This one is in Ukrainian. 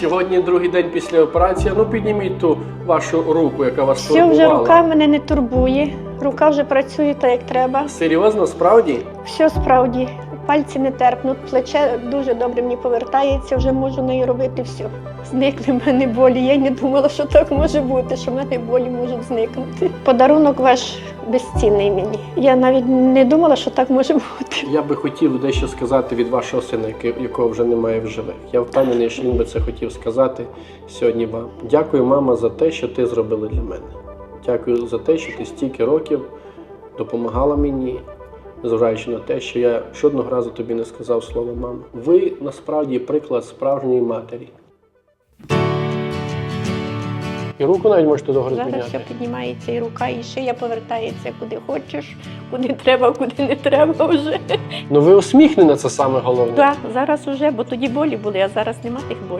Сьогодні другий день після операції. Ну підніміть ту вашу руку, яка вас Все, вже рука мене не турбує. Рука вже працює так, як треба. Серйозно, справді? Все справді, пальці не терпнуть, плече дуже добре мені повертається, вже можу нею робити все. Зникли в мене болі. Я не думала, що так може бути, що в мене болі можуть зникнути. Подарунок ваш безцінний мені. Я навіть не думала, що так може бути. Я би хотів дещо сказати від вашого сина, якого вже немає в живих. Я впевнений, що він би це хотів сказати сьогодні вам. Дякую, мама, за те, що ти зробила для мене. Дякую за те, що ти стільки років допомагала мені, незважаючи на те, що я жодного разу тобі не сказав слово мама. Ви насправді приклад справжньої матері. І руку навіть можете догори Зараз все піднімається і рука, і шия повертається куди хочеш, куди треба, куди не треба вже. Ну ви усміхнена, це саме головне. Так, зараз уже, бо тоді болі були, а зараз нема тих болів.